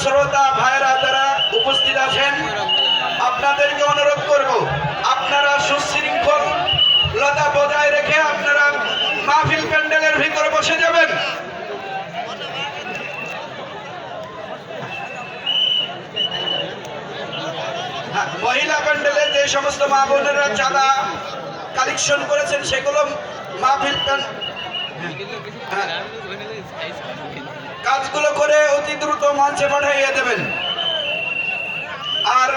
শ্রোতা ভাইরা যারা উপস্থিত আছেন আপনাদেরকে অনুরোধ করব আপনারা সুশৃঙ্খল লতা বজায় রেখে আপনারা মাহফিল প্যান্ডেলের ভিতরে বসে যাবেন। হ্যাঁ, মহিলা প্যান্ডেলে যে সমস্ত মা বোনেরা চাঁদা কালেকশন করেছেন সেগুলো মাহফিল প্যান্ডেল হ্যাঁ, কাজগুলো করে অতি দ্রুত মঞ্চে পাঠাইয়ে দেবেন। আর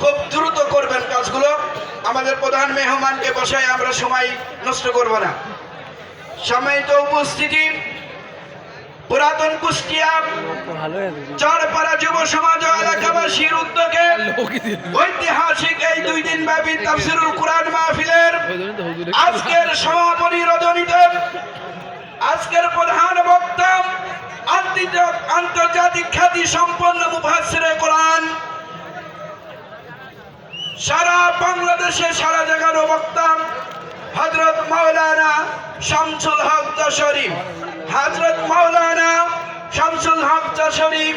খুব দ্রুত করবেন কাজগুলো। আমাদের প্রধান মেহমানকে বসাই আমরা সময় নষ্ট করব না। সম্মানিত উপস্থিতি পুরাতন কুষ্টিয়া চরপাড়া যুব সমাজ এলাকাবাসীর উদ্যোগে ঐতিহাসিক এই দুই দিন ব্যাপী তাফসিরুল কোরআন মাহফিলের আজকের সমাপনী রজনীতে আজকের প্রধান বক্তা আন্তর্জা- আন্তর্জাতিক খ্যাতি সম্পন্ন মুফাসসিরে কোরআন। সারা বাংলাদেশে সারা জায়গার বক্তা হজরত মাওলানা শামসুল হক যশোরী হজরত মাওলানা শামসুল হক যশোরী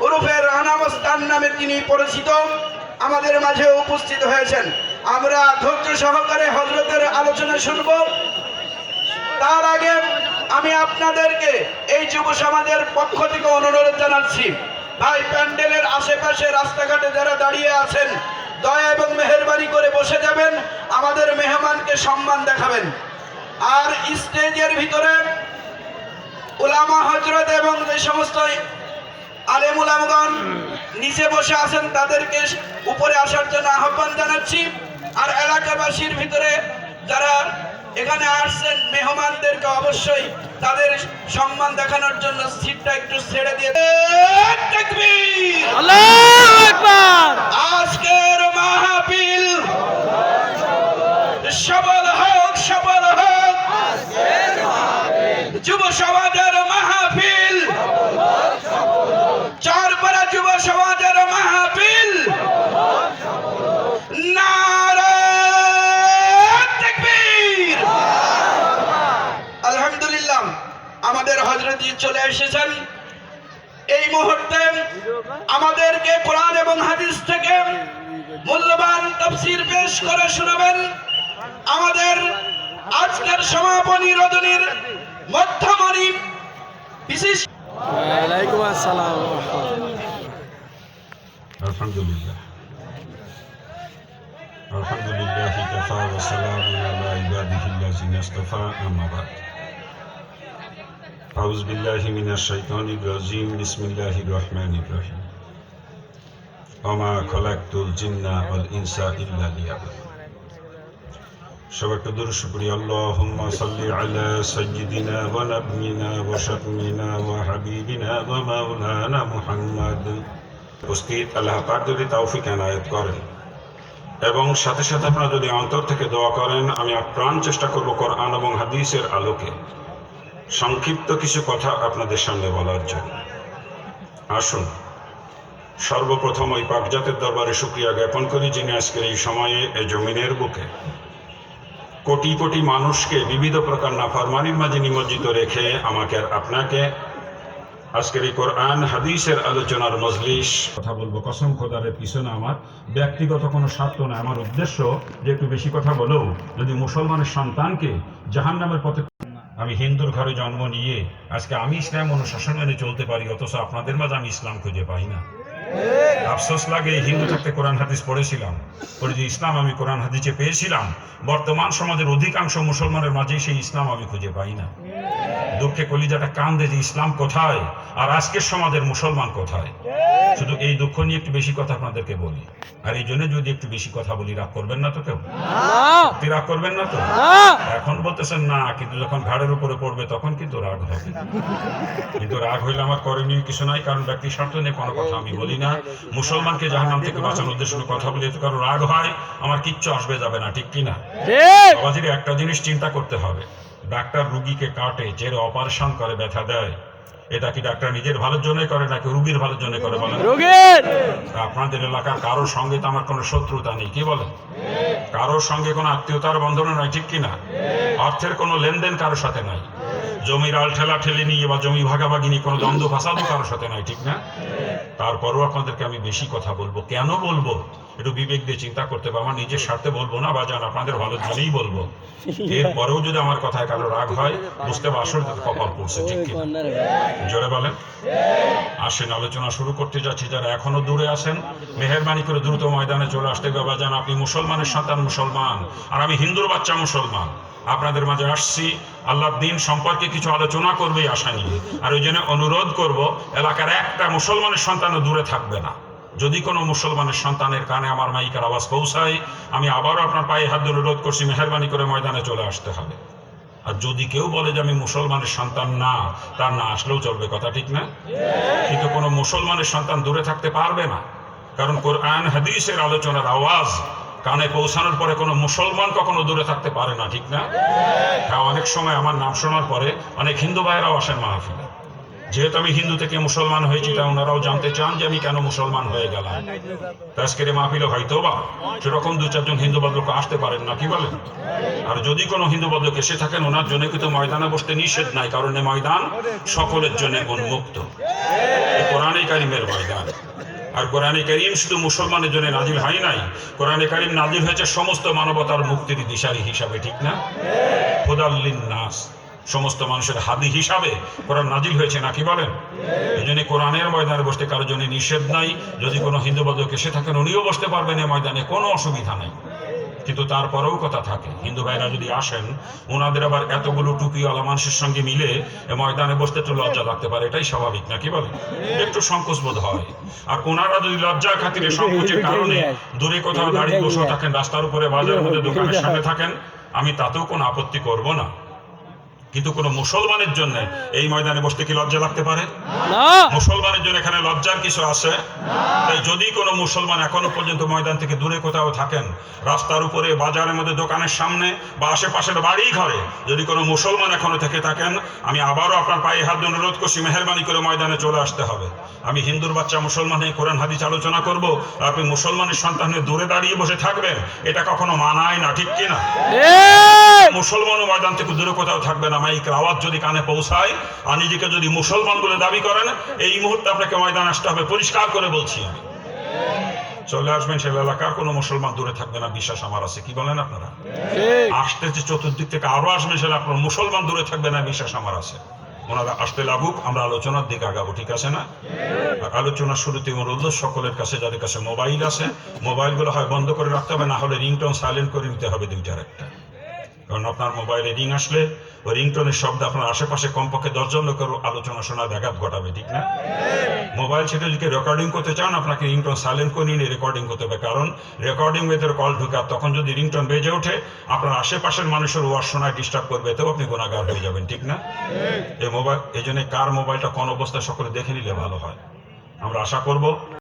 উরুফের রানামস্তান নামে তিনি পরিচিত, আমাদের মাঝে উপস্থিত হয়েছেন। আমরা ধৈর্য সহকারে হজরতের আলোচনা শুনব। তার আগে আমি আপনাদেরকে এই যুব সমাজের পক্ষ থেকে অনুরোধ জানাচ্ছি, ভাই প্যান্ডেলের আশেপাশে রাস্তাঘাটে যারা দাঁড়িয়ে আছেন, দয়া এবং মেহরবানি করে বসে যাবেন, আমাদের মেহমানকে সম্মান দেখাবেন। আর স্টেজের ভিতরে উলামা হজরত এবং যে সমস্ত আলেম উলামগণ নিচে বসে আছেন, তাদেরকে উপরে আসার জন্য আহ্বান জানাচ্ছি। আর এলাকাবাসীর ভিতরে যারা এখানে আসছেন মেহমানদেরকে অবশ্যই তাদের সম্মান দেখানোর জন্য সিটটা একটু ছেড়ে দিয়ে আজকের মাহফিল সবল হোক সবল হোক। যুব সমাজের মাহফিল চারপাড়া যুব সমাজের মাহফিল নারে তাকবীর! আলহামদুলিল্লাহ আমাদের হজরত চলে এসেছেন এই মুহূর্তে আমাদেরকে কোরআন এবং হাদিস থেকে কোরআন তফসির পেশ করে শুনাবেন আমাদের আজকের সমাপনী রজনীর মধ্যমণি বিশেষ আলহামদুলিল্লাহ। আলহামদুলিল্লাহ الرحمن الرحيم وما خلقت الجن والإنس إلا ليعبدون সবাইকে দূর শুক্রিয়া আল্লাহুম্মা সাল্লি আলা সাইয়্যিদিনা ওয়া নাবিয়িনা ওয়া শাফিনা ওয়া হাবিবিনা ওয়া মাওলানা মুহাম্মদ উপস্থিত আল্লাহ পাক যদি তৌফিক এনায়েত করেন এবং সাথে সাথে আপনারা যদি অন্তর থেকে দোয়া করেন আমি আপ্রাণ চেষ্টা করব কোরআন এবং হাদিসের আলোকে সংক্ষিপ্ত কিছু কথা আপনাদের সামনে বলার জন্য আসুন সর্বপ্রথম ওই পাকজাতের দরবারে শুক্রিয়া জ্ঞাপন করি যিনি আজকের এই সময়ে এই জমিনের বুকে কোটি কোটি মানুষকে বিবিধ প্রকার নাফরমানির মাঝে নিমজ্জিত রেখে আমাকে আর আপনাকে আজকের এই কোরআন, হাদিসের আলোচনার মজলিস কথা বলব কসম খোদারের পিছনে আমার ব্যক্তিগত কোনো স্বার্থ না আমার উদ্দেশ্য যে একটু বেশি কথা বলেও, যদি মুসলমানের সন্তানকে জাহান্নামের পথে আমি হিন্দুর ঘরে জন্ম নিয়ে আজকে আমি ইসলাম অনুশাসন মেনে চলতে পারি, অথচ আপনাদের মাঝে আমি ইসলাম খুঁজে পাই না। আফসোস লাগে হিন্দু থাকতে কোরআন হাদিস পড়েছিলাম। পরে যে ইসলাম আমি কোরআন হাদিসে পেয়েছিলাম। বর্তমান সমাজের অধিকাংশ মুসলমানের মাঝে সেই ইসলাম আমি খুঁজে পাই না। দুঃখে কলিজাটা কান্দে যে ইসলাম কোথায় আর আজকের সমাজের মুসলমান কোথায়? শুধু এই দুঃখ নিয়ে একটু বেশি কথা আপনাদেরকে বলি। আর এই জন্য যদি একটু বেশি কথা বলি রাগ করবেন না তো কেউ? রাগ করবেন না তো? এখন বলতেছেন না কিন্তু যখন ঘাড়ের উপরে পড়বে তখন কিন্তু রাগ হবে। কিন্তু রাগ হইলে আমার করণীয় কিছু নাই কারণ ব্যক্তি স্বার্থ নিয়ে কোনো কথা আমি বলি না। মুসলমানকে জাহান্নাম থেকে বাঁচানোর উদ্দেশ্যে কথা বলি তো কারও রাগ হয় আমার কিচ্ছু আসবে যাবে না ঠিক কিনা? বাবাজির একটা জিনিস চিন্তা করতে হবে। ডাক্তার রুগীকে কাটে জেরে অপারেশন করে ব্যথা দেয়। এটা কি ডাক্তার নিজের ভালোর জন্য করে নাকি রুগীর ভালোর জন্য করে বলেন? রোগীর! আপনাদের এলাকার কারোর সঙ্গে তো আমার কোনো শত্রুতা নেই কি বলেন? কারোর সঙ্গে কোনো আত্মীয়তার বন্ধন নাই ঠিক কিনা? অর্থের কোনো লেনদেন কারোর সাথে নাই। জমির আল ঠেলা ঠেলে নিয়ে বা জমি ভাগাভাগি নিয়ে কোনো দ্বন্দ্ব ফাসাদও কারোর সাথে নাই ঠিক না? তারপরও আপনাদেরকে আমি বেশি কথা বলব। কেন বলব? একটু বিবেক দিয়ে চিন্তা করতে হবে। আমার নিজের স্বার্থে বলব না বা জান আপনাদের ভালোর জন্যই বলব। এরপরেও যদি আমার কথায় কারও রাগ হয় বুঝতে পারো আসলে তাদের কপাল পড়ছে ঠিক কি জোরে বলেন। আসেন আলোচনা শুরু করতে যাচ্ছি। যারা এখনও দূরে আছেন মেহরবানি করে দ্রুত ময়দানে চলে আসতে হবে। বাবা জান আপনি মুসলমানের সন্তান মুসলমান। আর আমি হিন্দুর বাচ্চা মুসলমান। আপনাদের মাঝে আসছি। আল্লাহর দিন সম্পর্কে কিছু আলোচনা করবে আশা নিয়ে। আর ওই জন্য অনুরোধ করব এলাকার একটা মুসলমানের সন্তানও দূরে থাকবে না। যদি কোনো মুসলমানের সন্তানের কানে আমার মাইকার আওয়াজ পৌঁছায়, আমি আবারও আপনার পায়ে হাত ধরে অনুরোধ করছি, মেহরবানি করে ময়দানে চলে আসতে হবে। আর যদি কেউ বলে যে আমি মুসলমানের সন্তান না, তার না আসলেও চলবে কথা ঠিক না? কিন্তু কোনো মুসলমানের সন্তান দূরে থাকতে পারবে না। কারণ কোরআন, হাদিসের আলোচনার আওয়াজ কানে পৌঁছানোর পরে কোনো মুসলমান কখনো দূরে থাকতে পারে না, ঠিক না? হ্যাঁ অনেক সময় আমার নাম শোনার পরে অনেক হিন্দু ভাইয়েরাও আসেন মাহফিলে। যেহেতু আমি হিন্দু থেকে মুসলমান হয়েছি, তা ওনারাও জানতে চান যে আমি কেন মুসলমান হয়ে গেলাম। তা আজকের মাহফিলে হয়তো বা সেরকম দু চারজন হিন্দু ভদ্রকে আসতে পারেন না, কি বলেন? আর যদি কোনো হিন্দু ভদ্রক এসে থাকেন, ওনার জন্য কিন্তু ময়দানে বসতে নিষেধ নাই, কারণ ময়দান সকলের জন্য উন্মুক্ত। কোরআনে কারিমের ময়দান। আর কোরআনে করিম শুধু মুসলমানের জন্য নাজিল হয় নাই, কোরআনে করিম নাজিল হয়েছে সমস্ত মানবতার মুক্তির দিশারি হিসাবে, ঠিক না? নাস। সমস্ত মানুষের হাদি হিসাবে কোরআন নাজিল হয়েছে নাকি বলেন? এই জন্য কোরআনের ময়দানে বসতে কারোর জন্য নিষেধ নাই। যদি কোনো হিন্দু বাদক এসে থাকেন, উনিও বসতে পারবেন এই ময়দানে, কোনো অসুবিধা নেই। কিন্তু তারপরেও কথা থাকে, হিন্দু ভাইরা যদি আসেন ওনাদের আবার এতগুলো টুপিওয়ালা মানুষের সঙ্গে মিলে এ ময়দানে বসতে একটু লজ্জা লাগতে পারে, এটাই স্বাভাবিক, নাকি বলে একটু সংকোচ বোধ হয়। আর ওনারা যদি লজ্জা খাতিরে সংকোচের কারণে দূরে কোথাও দাঁড়িয়ে বসে থাকেন, রাস্তার উপরে, বাজারের মধ্যে, দোকানের সামনে থাকেন, আমি তাতেও কোনো আপত্তি করব না। কিন্তু কোনো মুসলমানের জন্য এই ময়দানে বসতে কি লজ্জা লাগতে পারে? মুসলমানের জন্য এখানে লজ্জার কিছু আছে? তাই যদি কোনো মুসলমান এখনও পর্যন্ত ময়দান থেকে দূরে কোথাও থাকেন রাস্তার উপরে বাজারের মধ্যে দোকানের সামনে বা আশেপাশের বাড়ি ঘরে যদি কোনো মুসলমান এখনও থেকে থাকেন আমি আবারও আপনার পায়ে হাত অনুরোধ করছি মেহরবানি করে ময়দানে চলে আসতে হবে। আমি হিন্দুর বাচ্চা মুসলমান হয়ে কোরআন হাদিস আলোচনা করব। আর আপনি মুসলমানের সন্তানের দূরে দাঁড়িয়ে বসে থাকবেন এটা কখনো মানায় না ঠিক কিনা? মুসলমানও ময়দান থেকে দূরে কোথাও থাকবে না। মাইকের আওয়াজ যদি কানে পৌঁছায় আর নিজেকে যদি মুসলমান বলে দাবি করেন এই মুহূর্তে আপনাকে ময়দান আসতে হবে। পরিষ্কার করে বলছি আমি। চলে আসবেন সে এলাকার কোনো মুসলমান দূরে থাকবে না বিশ্বাস আমার আছে। কি বলেন আপনারা? আসতে যে চতুর্দিক থেকে আরও আসবেন সেটা আপনার মুসলমান দূরে থাকবে না বিশ্বাস আমার আছে। ওনারা আসতে লাগুক আমরা আলোচনার দিকে আগাবো ঠিক আছে না? আর আলোচনার শুরুতে অনুরোধ সকলের কাছে যাদের কাছে মোবাইল আছে মোবাইলগুলো হয় বন্ধ করে রাখতে হবে না হলে রিংটোন সাইলেন্ট করে নিতে হবে দুইটার একটা। কারণ আপনার মোবাইলে রিং আসলে রিংটোনের শব্দ আপনার আশেপাশে কমপক্ষে দশজন লোকের আলোচনা শোনার ব্যাঘাত ঘটাবে, ঠিক না? মোবাইল সেটা যদি রেকর্ডিং করতে চান, আপনাকে রিংটন সাইলেন্ট করে নিয়ে রেকর্ডিং করতে হবে। কারণ রেকর্ডিং ভেতরে কল ঢুকে আর তখন যদি রিংটন বেজে ওঠে, আপনার আশেপাশের মানুষের ওয়ার শোনায় ডিস্টার্ব করবে, এতেও আপনি গুণাগার হয়ে যাবেন, ঠিক না? এই মোবাইল, এই জন্য কার মোবাইলটা কোন অবস্থায় সকলে দেখে নিলে ভালো হয়? আমরা আশা করব